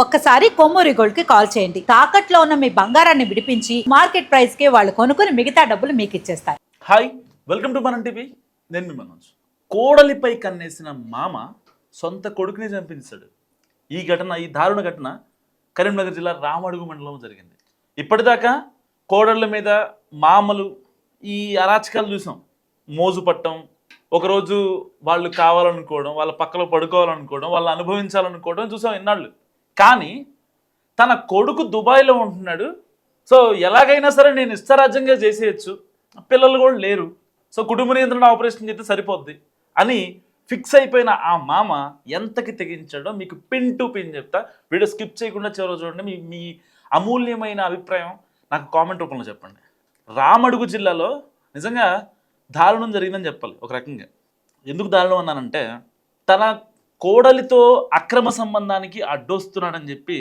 ఒక్కసారి కొమ్మూరి గోల్డ్కి కాల్ చేయండి. తాకట్లో ఉన్న మీ బంగారాన్ని విడిపించి మార్కెట్ ప్రైస్కి వాళ్ళు కొనుక్కుని మిగతా డబ్బులు మీకు ఇచ్చేస్తారు హాయ్ వెల్కమ్ టు మనం టీవీ నేను మీ మనోజ్. కోడలిపై కన్నేసిన మామ సొంత కొడుకుని చంపించాడు ఈ ఘటన ఈ దారుణ ఘటన కరీంనగర్ జిల్లా రామడుగు మండలంలో జరిగింది. ఇప్పటిదాకా కోడళ్ళ మీద మామలు ఈ అరాచకాలు చూసాం. మోజు పట్టం ఒకరోజు వాళ్ళు కావాలనుకోవడం వాళ్ళ పక్కలో పడుకోవాలనుకోవడం వాళ్ళు అనుభవించాలనుకోవడం చూసాం ఎన్నాళ్ళు కానీ తన కొడుకు దుబాయ్లో ఉంటున్నాడు. సో ఎలాగైనా సరే నేను ఇష్టరాజ్యంగా చేసేయచ్చు. పిల్లలు కూడా లేరు. సో కుటుంబ నియంత్రణ ఆపరేషన్ చేస్తే సరిపోద్ది అని ఫిక్స్ అయిపోయిన ఆ మామ ఎంతకి తెగించాడో మీకు పిన్ టు పిన్ చెప్తా. వీడియో స్కిప్ చేయకుండా చివరి చూడండి. మీ మీ అమూల్యమైన అభిప్రాయం నాకు కామెంట్ రూపంలో చెప్పండి. రామడుగు జిల్లాలో నిజంగా దారుణం జరిగిందని చెప్పాలి ఒక రకంగా. ఎందుకు దారుణం అన్నానంటే తన కోడలితో అక్రమ సంబంధానికి అడ్డొస్తున్నాడని చెప్పి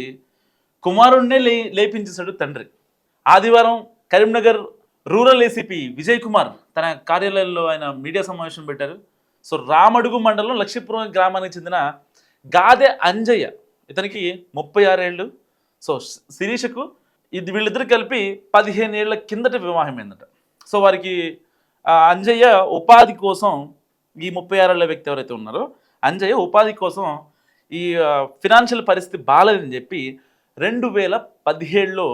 కుమారుణ్ణే లే లేపించేశాడు తండ్రి. ఆదివారం కరీంనగర్ రూరల్ ఏసీపీ విజయ్ కుమార్ తన కార్యాలయంలో ఆయన మీడియా సమావేశం పెట్టారు. సో రామడుగు మండలం లక్ష్మీపురం గ్రామానికి చెందిన గాదె అంజయ్య. ఇతనికి ముప్పై ఆరేళ్ళు సో శిరీషకు ఇది వీళ్ళిద్దరు కలిపి పదిహేను ఏళ్ళ కిందట వివాహమైందట. సో వారికి అంజయ్య ఉపాధి కోసం ఈ ముప్పై ఆరేళ్ళ వ్యక్తి ఎవరైతే ఉన్నారో అంజయ్య ఉపాధి కోసం ఈ ఫినాన్షియల్ పరిస్థితి బాగాలేదని చెప్పి రెండు వేల పదిహేడులో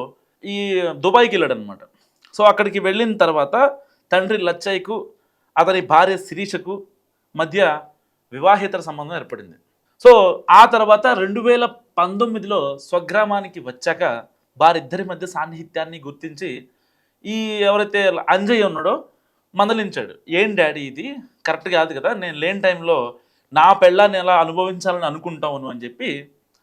ఈ దుబాయ్కి వెళ్ళాడు అనమాట సో అక్కడికి వెళ్ళిన తర్వాత తండ్రి లచ్చయ్యకు అతని భార్య శిరీషకు మధ్య వివాహేతర సంబంధం ఏర్పడింది. సో ఆ తర్వాత రెండు వేల పంతొమ్మిదిలో స్వగ్రామానికి వచ్చాక వారిద్దరి మధ్య సాన్నిహిత్యాన్ని గుర్తించి ఈ ఎవరైతే అంజయ్య ఉన్నాడో మందలించాడు. ఏం డాడీ ఇది? కరెక్ట్ కాదు కదా నేను లేని టైంలో నా పెళ్ళాన్ని ఎలా అనుభవించాలని అనుకుంటావును అని చెప్పి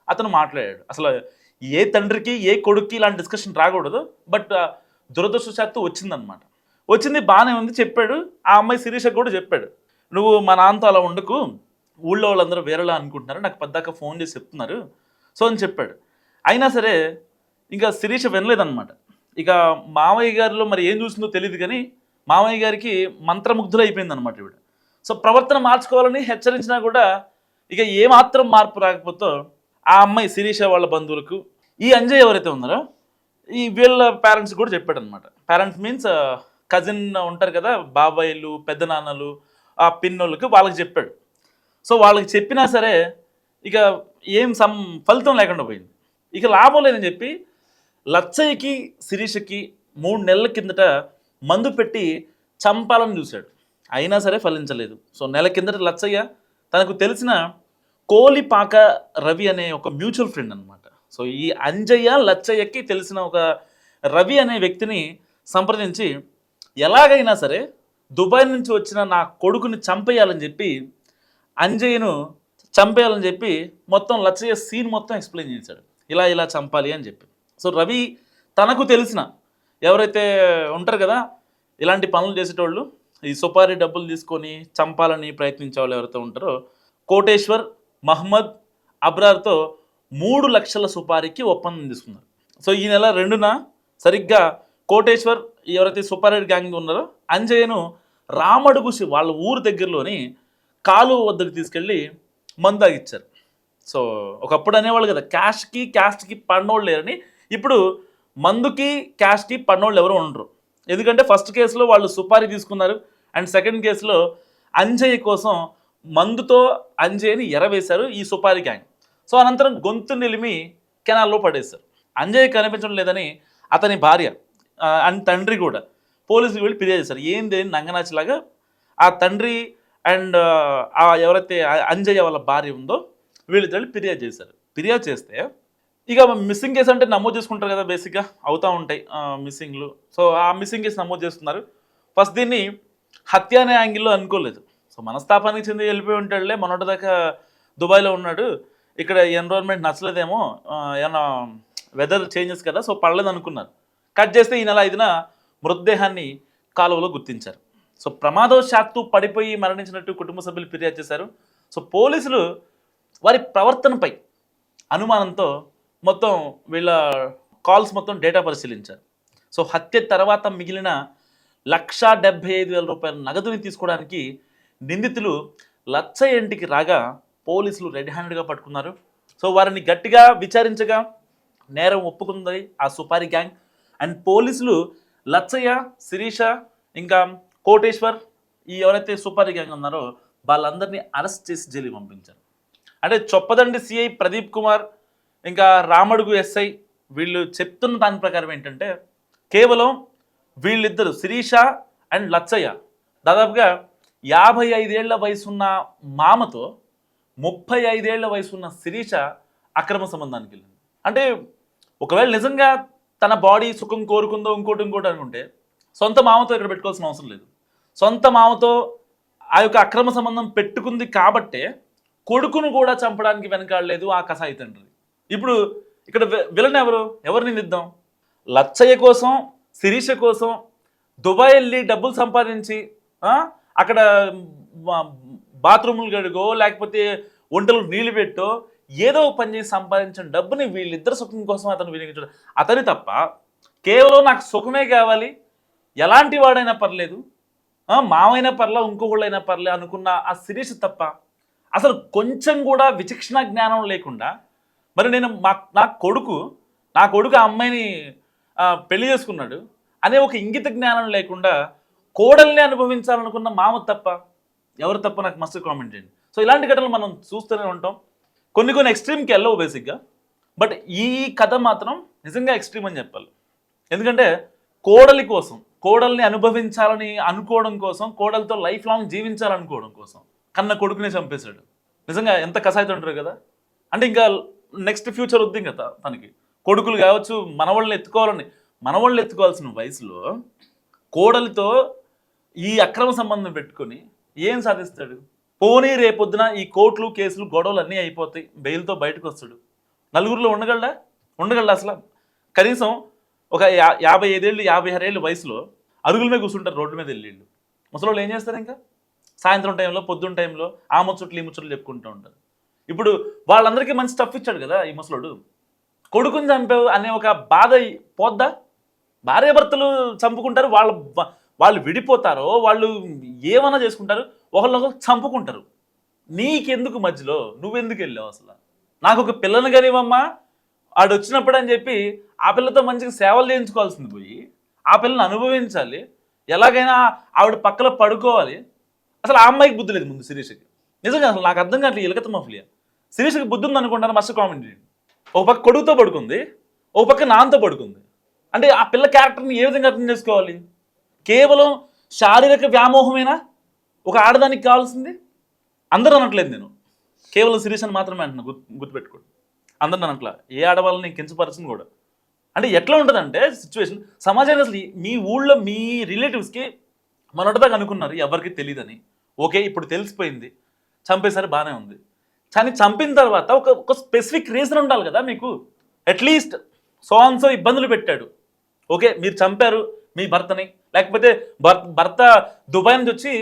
అతను మాట్లాడాడు. అసలు ఏ తండ్రికి ఏ కొడుక్కి ఇలాంటి డిస్కషన్ రాకూడదు. బట్ uh, దురదృష్టశాత్తు వచ్చిందనమాట వచ్చింది బాగానే ఉంది చెప్పాడు. ఆ అమ్మాయి శిరీషకు కూడా చెప్పాడు. నువ్వు మా నాన్నతో అలా ఉండకు. ఊళ్ళో వాళ్ళందరూ వేరేలా అనుకుంటున్నారు. నాకు పెద్దాక ఫోన్ చేసి చెప్తున్నారు. సో అని చెప్పాడు. అయినా సరే ఇంకా శిరీష వినలేదన్నమాట. ఇక మామయ్య గారిలో మరి ఏం చూసిందో తెలియదు కానీ మామయ్య గారికి మంత్రముగ్ధులు అయిపోయింది అనమాట ఈవిడ. సో ప్రవర్తన మార్చుకోవాలని హెచ్చరించినా కూడా ఇక ఏమాత్రం మార్పు రాకపోతే ఆ అమ్మాయి శిరీష వాళ్ళ బంధువులకు ఈ అంజయ్ ఎవరైతే ఉన్నారో ఈ వీళ్ళ పేరెంట్స్ కూడా చెప్పాడు అనమాట పేరెంట్స్ మీన్స్ కజిన్ ఉంటారు కదా బాబాయిలు పెద్దనాన్నలు ఆ పిన్నోళ్ళకి వాళ్ళకి చెప్పాడు. సో వాళ్ళకి చెప్పినా సరే ఇక ఏం సం ఫలితం లేకుండా పోయింది. ఇక లాభం లేదని చెప్పి లచ్చయ్యకి శిరీషకి మూడు నెలల కిందట మందు పెట్టి చంపాలని చూశాడు. అయినా సరే ఫలించలేదు. సో నెల కిందట లచ్చయ్య తనకు తెలిసిన కోలిపాక రవి అనే ఒక మ్యూచువల్ ఫ్రెండ్ అనమాట సో ఈ అంజయ్య లచ్చయ్యకి తెలిసిన ఒక రవి అనే వ్యక్తిని సంప్రదించి ఎలాగైనా సరే దుబాయ్ నుంచి వచ్చిన నా కొడుకుని చంపేయాలని చెప్పి అంజయ్యను చంపేయాలని చెప్పి మొత్తం లచ్చయ్య సీన్ మొత్తం ఎక్స్ప్లెయిన్ చేశాడు. ఇలా ఇలా చంపాలి అని చెప్పి. సో రవి తనకు తెలిసిన ఎవరైతే ఉంటారు కదా ఇలాంటి పనులు చేసేటోళ్ళు ఈ సుపారీ డబ్బులు తీసుకొని చంపాలని ప్రయత్నించే వాళ్ళు ఎవరైతే ఉంటారో కోటేశ్వర్ మహమ్మద్ అబ్రార్తో మూడు లక్షల సుపారీకి ఒప్పందం తీసుకున్నారు. సో ఈ నెల రెండున సరిగ్గా కోటేశ్వర్ ఎవరైతే సుపారీ గ్యాంగ్ ఉన్నారో అంజయ్యను రామడుగుషి వాళ్ళ ఊరు దగ్గరలోని కాలువ వద్దకు తీసుకెళ్ళి మందు తాగిచ్చారు. సో ఒకప్పుడు అనేవాళ్ళు కదా క్యాష్కి క్యాస్ట్కి పన్నోళ్ళు లేరని. ఇప్పుడు మందుకి క్యాష్కి పన్నోళ్ళు ఎవరు ఉండరు. ఎందుకంటే ఫస్ట్ కేసులో వాళ్ళు సుపారీ తీసుకున్నారు అండ్ సెకండ్ కేసులో అంజయ్య కోసం మందుతో అంజయ్యని ఎరవేశారు ఈ సుపారీ గ్యాంగ్ సో అనంతరం గొంతు నిలిమి కెనాల్లో పడేశారు. అంజయ్య కనిపించడం లేదని అతని భార్య అండ్ తండ్రి కూడా పోలీసులు వెళ్ళి ఫిర్యాదు చేశారు. ఏంది నంగనాచిలాగా ఆ తండ్రి అండ్ ఆ ఎవరైతే అంజయ్య వాళ్ళ భార్య ఉందో వీళ్ళిద్దరు వెళ్ళి ఫిర్యాదు చేశారు. ఫిర్యాదు చేస్తే ఇక మిస్సింగ్ కేసు అంటే నమోదు చేసుకుంటారు కదా బేసిక్గా అవుతూ ఉంటాయి మిస్సింగ్లు సో ఆ మిస్సింగ్ కేసు నమోదు చేస్తున్నారు. ఫస్ట్ దీన్ని హత్య అనే యాంగిల్లో అనుకోలేదు. సో మనస్తాపానికి చెంది వెళ్ళిపోయి ఉంటాడులే మొన్నటిదాకా దుబాయ్లో ఉన్నాడు. ఇక్కడ ఎన్విరాన్మెంట్ నచ్చలేదేమో ఏమన్నా వెదర్ చేంజెస్ కదా సో పడలేదు అనుకున్నారు. కట్ చేస్తే ఈ నెల ఐదున మృతదేహాన్ని కాలువలో గుర్తించారు. సో ప్రమాదవశాత్తు పడిపోయి మరణించినట్టు కుటుంబ సభ్యులు ఫిర్యాదు చేశారు. సో పోలీసులు వారి ప్రవర్తనపై అనుమానంతో మొత్తం వీళ్ళ కాల్స్ మొత్తం డేటా పరిశీలించారు. సో హత్య తర్వాత మిగిలిన లక్షా డెబ్బై ఐదు వేల రూపాయల నగదుని తీసుకోవడానికి నిందితులు లచ్చ ఇంటికి రాగా పోలీసులు రెడ్ హ్యాండెడ్గా పట్టుకున్నారు. సో వారిని గట్టిగా విచారించగా నేరం ఒప్పుకుంది ఆ సుపారి గ్యాంగ్. అండ్ పోలీసులు లచ్చయ్య శిరీష ఇంకా కోటేశ్వర్ ఈ ఎవరైతే సుపారి గ్యాంగ్ ఉన్నారో వాళ్ళందరినీ అరెస్ట్ చేసి జైలు పంపించారు. అంటే చొప్పదండి సిఐ ప్రదీప్ కుమార్ ఇంకా రామడుగు ఎస్ఐ వీళ్ళు చెప్తున్న దాని ప్రకారం ఏంటంటే కేవలం వీళ్ళిద్దరు శిరీష అండ్ లచ్చయ్య. దాదాపుగా యాభై ఐదేళ్ళ వయసున్న మామతో ముప్పై ఐదేళ్ళ వయసున్న శిరీష అక్రమ సంబంధానికి వెళ్ళింది. అంటే ఒకవేళ నిజంగా తన బాడీ సుఖం కోరుకుందో ఇంకోటి ఇంకోటి అనుకుంటే సొంత మామతో ఇక్కడ పెట్టుకోవాల్సిన అవసరం లేదు. సొంత మామతో ఆ యొక్క అక్రమ సంబంధం పెట్టుకుంది కాబట్టే కొడుకును కూడా చంపడానికి వెనకాడలేదు ఆ కసాయి తండ్రి. ఇప్పుడు ఇక్కడ విలన్ ఎవరు? ఎవరిని నిద్దాం లచ్చయ్య కోసం శిరీష కోసం దుబాయ్ వెళ్ళి డబ్బులు సంపాదించి అక్కడ బాత్రూములు గడుగో లేకపోతే వంటలు నీళ్ళు పెట్టో ఏదో పని చేసి సంపాదించిన డబ్బుని వీళ్ళిద్దరు సుఖం కోసం అతను వినియోగించడం. అతని తప్ప కేవలం నాకు సుఖమే కావాలి. ఎలాంటి వాడైనా పర్లేదు. ఆ, మావైనా పర్లే ఇంకొకళ్ళైనా పర్లే అనుకున్న ఆ శిరీష తప్ప అసలు కొంచెం కూడా విచక్షణ జ్ఞానం లేకుండా మరి నేను మా నా కొడుకు నా కొడుకు ఆ అమ్మాయిని పెళ్ళి చేసుకున్నాడు. అనే ఒక ఇంగిత జ్ఞానం లేకుండా కోడల్ని అనుభవించాలనుకున్న మామ తప్ప ఎవరు తప్ప నాకు మస్తు కామెంట్ చేయండి. సో ఇలాంటి ఘటనలు మనం చూస్తూనే ఉంటాం. కొన్ని కొన్ని ఎక్స్ట్రీమ్కి వెళ్ళవు బేసిక్గా బట్ ఈ కథ మాత్రం నిజంగా ఎక్స్ట్రీమ్ అని చెప్పాలి. ఎందుకంటే కోడలి కోసం కోడల్ని అనుభవించాలని అనుకోవడం కోసం కోడలతో లైఫ్ లాంగ్ జీవించాలనుకోవడం కోసం కన్న కొడుకునే చంపేశాడు. నిజంగా ఎంత కసాయితో ఉంటారు కదా? అంటే ఇంకా నెక్స్ట్ ఫ్యూచర్ వద్దు కదా తనకి. కొడుకులు కావచ్చు మనవాళ్ళని ఎత్తుకోవాలని. మనవాళ్ళని ఎత్తుకోవాల్సిన వయసులో కోడలితో ఈ అక్రమ సంబంధం పెట్టుకొని ఏం సాధిస్తాడు? పోనీ రేపొద్దున ఈ కోర్టులు కేసులు గొడవలు అన్నీ అయిపోతాయి. బెయిల్తో బయటకు వస్తాడు నలుగురిలో ఉండగలడా? ఉండగలడా అసలు? కనీసం ఒక యా యాభై ఐదేళ్ళు యాభై ఆరేళ్ళు వయసులో అరుగుల మీద కూర్చుంటారు రోడ్డు మీద వెళ్ళిళ్ళు. ముసలోళ్ళు ఏం చేస్తారు ఇంకా? సాయంత్రం టైంలో పొద్దున్న టైంలో ఆ ముచ్చట్లు ఈ ముచ్చట్లు చెప్పుకుంటూ ఉంటారు. ఇప్పుడు వాళ్ళందరికీ మంచి స్టఫ్ ఇచ్చాడు కదా ఈ ముసలోడు. కొడుకుని చంపావు అనే ఒక బాధ పోద్దా? భార్యాభర్తలు చంపుకుంటారు వాళ్ళ వాళ్ళు విడిపోతారో వాళ్ళు ఏమన్నా చేసుకుంటారు ఒకళ్ళొకరు చంపుకుంటారు. నీకెందుకు మధ్యలో? నువ్వెందుకు వెళ్ళావు అసలు? నాకు ఒక పిల్లని కానివమ్మా ఆడు వచ్చినప్పుడు అని చెప్పి ఆ పిల్లతో మంచిగా సేవలు చేయించుకోవాల్సింది పోయి ఆ పిల్లని అనుభవించాలి. ఎలాగైనా ఆవిడ పక్కలో పడుకోవాలి. అసలు ఆ అమ్మాయికి బుద్ధి లేదు ముందు శిరీష్కి. నిజంగా అసలు నాకు అర్థం కావట్లేదు ఇలకత మఫ్లియా. శిరీషకి బుద్ధి ఉంది అనుకుంటాను మస్తు కామెంట్ చేయండి. ఒక పక్క కొడుకుతో పడుకుంది ఒక పక్క నాన్నతో పడుకుంది. అంటే ఆ పిల్ల క్యారెక్టర్ని ఏ విధంగా అర్థం చేసుకోవాలి? కేవలం శారీరక వ్యామోహమేనా? ఒక ఆడదానికి కావాల్సింది? అందరూ అనట్లేదు నేను. కేవలం శిరీష్ అని మాత్రమే అంటున్నా గుర్తు గుర్తుపెట్టుకోండి. అందరిని అనట్లా. ఏ ఆడవాళ్ళని కించపరచను కూడా. అంటే ఎట్లా ఉంటుందంటే సిచ్యువేషన్ సమాజానికి అసలు మీ ఊళ్ళో మీ రిలేటివ్స్కి మొన్నటిదాకా అనుకున్నారు ఎవరికి తెలియదని. ఓకే ఇప్పుడు తెలిసిపోయింది చంపేసరి బాగానే ఉంది. కానీ చంపిన తర్వాత ఒక ఒక స్పెసిఫిక్ రీజన్ ఉండాలి కదా మీకు. అట్లీస్ట్ సోన్సో ఇబ్బందులు పెట్టాడు. ఓకే మీరు చంపారు మీ భర్తని. లేకపోతే భర్త భర్త దుబాయ్ నుంచి వచ్చి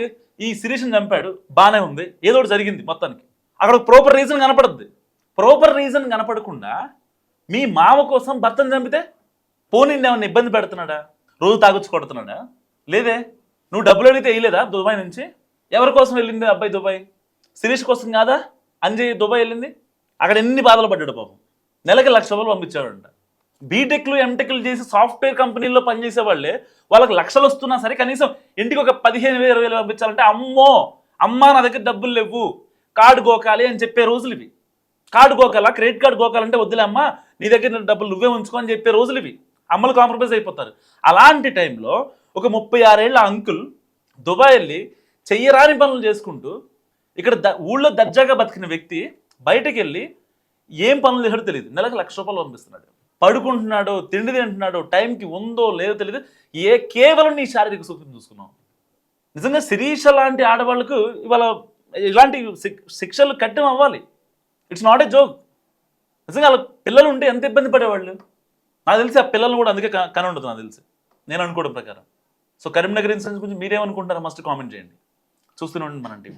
ఈ శిరీష్ని చంపాడు. బాగానే ఉంది. ఏదో ఒకటి జరిగింది మొత్తానికి. అక్కడ ప్రాపర్ రీజన్ కనపడద్ది. ప్రాపర్ రీజన్ కనపడకుండా మీ మామ కోసం భర్తను చంపితే పోనీ ఏమన్నా ఇబ్బంది పెడుతున్నాడా? రోజు తాగొచ్చి కొడుతున్నాడా? లేదే. నువ్వు డబ్బులు అడిగితే వేయలేదా దుబాయ్ నుంచి? ఎవరి కోసం వెళ్ళింది అబ్బాయి దుబాయ్? శిరీష్ కోసం కాదా? అంజి దుబాయ్ వెళ్ళింది. అక్కడ ఎన్ని బాధలు పడ్డాడు పాపం. నెలకి లక్ష రూపాయలు పంపించాడంట. బీటెక్లు ఎంటెక్లు చేసి సాఫ్ట్వేర్ కంపెనీల్లో పనిచేసే వాళ్ళే వాళ్ళకి లక్షలు వస్తున్నా సరే కనీసం ఇంటికి ఒక పదిహేను వేల వేలు పంపించాలంటే అమ్మో అమ్మా నా దగ్గర డబ్బులు లేవు. కార్డు గోకాలి అని చెప్పే రోజులు ఇవి. కార్డు గోకాల? క్రెడిట్ కార్డు గోకాలంటే వద్దులే అమ్మా నీ దగ్గర డబ్బులు నువ్వే ఉంచుకో అని చెప్పే రోజులు ఇవి. అమ్మలు కాంప్రమైజ్ అయిపోతారు. అలాంటి టైంలో ఒక ముప్పై ఆరేళ్ళ అంకుల్ దుబాయ్ వెళ్ళి చెయ్యరాని పనులు చేసుకుంటూ ఇక్కడ ద ఊళ్ళో దర్జాగా బతికిన వ్యక్తి బయటకు వెళ్ళి ఏం పనులు చేసాడో తెలియదు నెలకు లక్ష రూపాయలు పంపిస్తున్నాడు. పడుకుంటున్నాడో తిండి తింటున్నాడో టైంకి ఉందో లేదో తెలియదు ఏ కేవలం నీ శారీరక సుఖం చూసుకున్నావు. నిజంగా శిరీష లాంటి ఆడవాళ్ళకు ఇవాళ ఇలాంటి శిక్షలు కట్టం అవ్వాలి. ఇట్స్ నాట్ ఏ జోక్ నిజంగా వాళ్ళ పిల్లలు ఉంటే ఎంత ఇబ్బంది పడేవాళ్ళు? నాకు తెలిసి ఆ పిల్లలు కూడా అందుకే కన ఉండదు నాకు తెలిసి. నేను అనుకోవడం ప్రకారం. సో కరీంనగర్ ఇన్సిడెంట్స్ గురించి మీరేమనుకుంటారో మస్ట్ కామెంట్ చేయండి. చూస్తూనే ఉండండి మన టీం